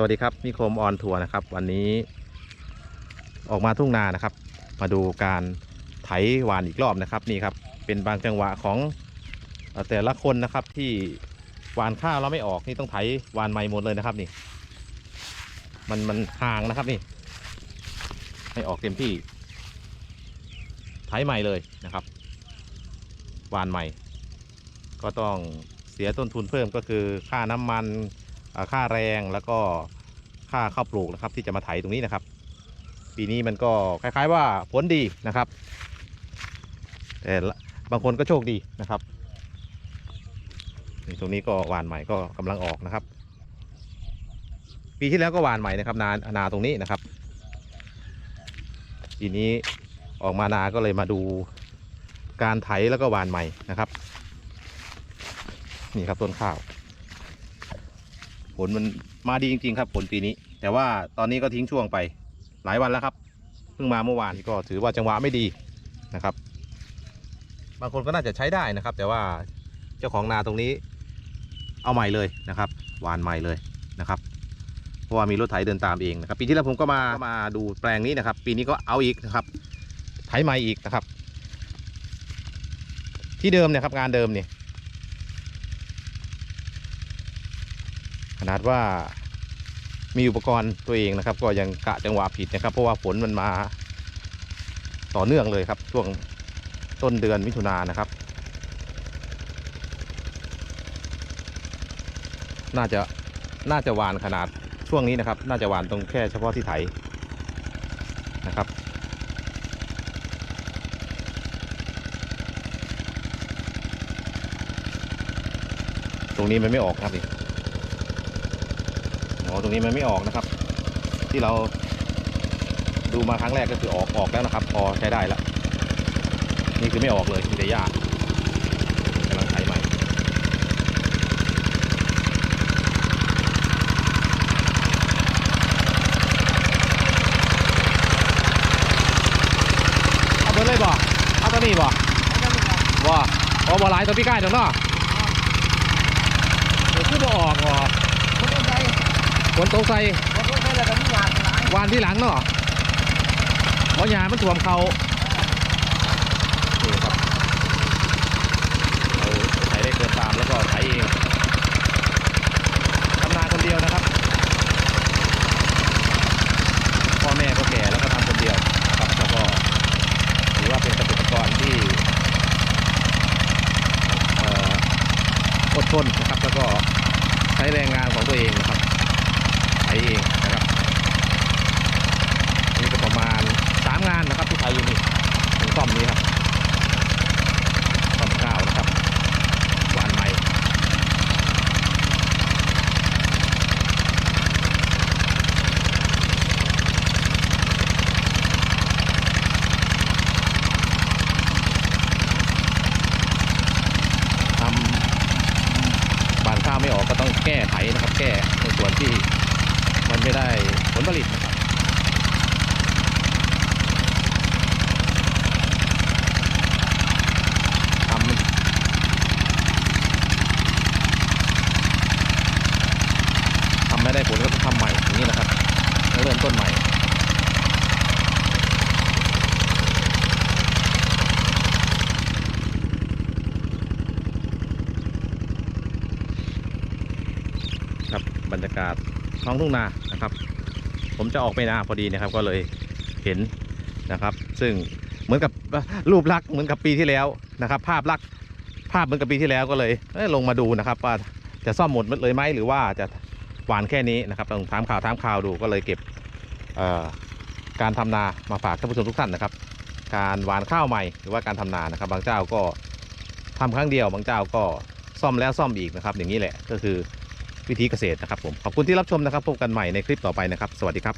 สวัสดีครับนิคมออนทัวร์นะครับ วันนี้ออกมาทุ่งนานะครับ มาดูการไถหวานอีกรอบนะครับนี่ครับเป็นบางจังหวะของแต่ละคนนะครับที่หวานข้าวแล้วไม่ออกนี่ต้องไถหวานใหม่หมดเลยนะครับนี่ มันมันห่างนะครับนี่ไม่ออกเต็มที่ไถใหม่เลยนะครับหวานใหม่ ก็ต้องเสียต้นทุนเพิ่มก็คือค่าน้ำมัน ค่าแรงแล้วก็ค่าข้าวปลูกนะครับ ที่จะมาไถตรงนี้นะครับ ปีนี้มันก็คล้าย ๆ ว่าผลดีนะครับแต่บางคนก็โชคดีนะครับตรงนี้ก็หวานใหม่ก็กำลังออกนะครับ ปีที่แล้วก็หวานใหม่นะครับนานาตรงนี้นะครับ ปีนี้ออกมานาก็เลยมาดูการไถแล้วก็หวานใหม่นะครับ นี่ครับต้นข้าว ผลมันมาดีจริง ๆ ครับ ผลปีนี้ แต่ว่าตอนนี้ก็ทิ้งช่วงไปหลายวันแล้วครับ เพิ่งมาเมื่อวานก็ถือว่าจังหวะไม่ดีนะครับ บางคนก็น่าจะใช้ได้นะครับ แต่ว่าเจ้าของนาตรงนี้ เอาใหม่เลยนะครับหวานใหม่เลยนะครับเพราะว่ามีรถไถเดินตามเองนะครับ ปีที่แล้วผมก็มามาดูแปลงนี้นะครับ ปีนี้ก็เอาอีกนะครับไถใหม่อีกนะครับ ที่เดิมเนี่ยครับงานเดิมเนี่ย ขนาดว่ามีอุปกรณ์ตัวเองนะครับ ก็ยังกะจังหวะผิดนะครับ เพราะว่าฝนมันมาต่อเนื่องเลยครับ ช่วงต้นเดือนมิถุนายนนะครับ น่าจะน่าจะหวานขนาดช่วงนี้นะครับ น่าจะหวานตรงแค่เฉพาะที่ไถนะครับตรงนี้มันไม่ออกครับนี่ อ๋อตรงนี้มันไม่ออกนะครับ ที่เราดูมาครั้งแรกก็คือออกออกแล้วนะครับ พอใช้ได้แล้วนี่คือไม่ออกเลยมีแต่หญ้ากำลังไถใหม่เอาเบิดเลยบ่เอาตัวนี้บ่บ่อ๋อบ่หลายตัวพี่ก้ายตรงเนาะเดี๋ยวคือบ่ออกบ่ ฝนตกใส่วานที่หลังเนาะเพราะยามันท่วมเขานี่ครับเราใช้ได้เกินตามแล้วก็ใช้เองทำนาคนเดียวนะครับ พ่อแม่ก็แก่แล้วก็ทำคนเดียวนะครับแล้วก็ถือว่าเป็นเกษตรกรที่อดทนนะครับ แล้วก็ใช้แรงงานของตัวเองนะครับ ช้เองนะครับนี่ก็ประมาณสามงานนะครับที่ไทยอยู่นี่ถึงซ่อมนี้ครับซ่อมข้าวนะครับหวานใหม่ทำบานข้าวไม่ออกก็ต้องแก้ไขนะครับ แก้ในส่วนที่ มันไม่ได้ผลผลิตนะครับทำทำไม่ได้ผลก็ต้องทำใหม่อย่างนี้นะครับต้องเริ่มต้นใหม่ครับบรรยากาศ ท้องทุ่งนานะครับ ผมจะออกไปนาพอดีนะครับ ก็เลยเห็นนะครับ ซึ่งเหมือนกับรูปลักษณ์เหมือนกับปีที่แล้วนะครับ ภาพลักษณ์ภาพเหมือนกับปีที่แล้วก็เลยลงมาดูนะครับว่าจะซ่อมหมดเลยไหมหรือว่าจะหวานแค่นี้นะครับต้องถามข่าวถามข่าวดูก็เลยเก็บการทำนามาฝากท่านผู้ชมทุกท่านนะครับ การหวานข้าวใหม่หรือว่าการทำนานะครับ บางเจ้าก็ทำครั้งเดียว บางเจ้าก็ซ่อมแล้วซ่อมอีกนะครับ อย่างนี้แหละก็คือ วิธีเกษตรนะครับผมขอบคุณที่รับชมนะครับพบกันใหม่ในคลิปต่อไปนะครับ สวัสดีครับ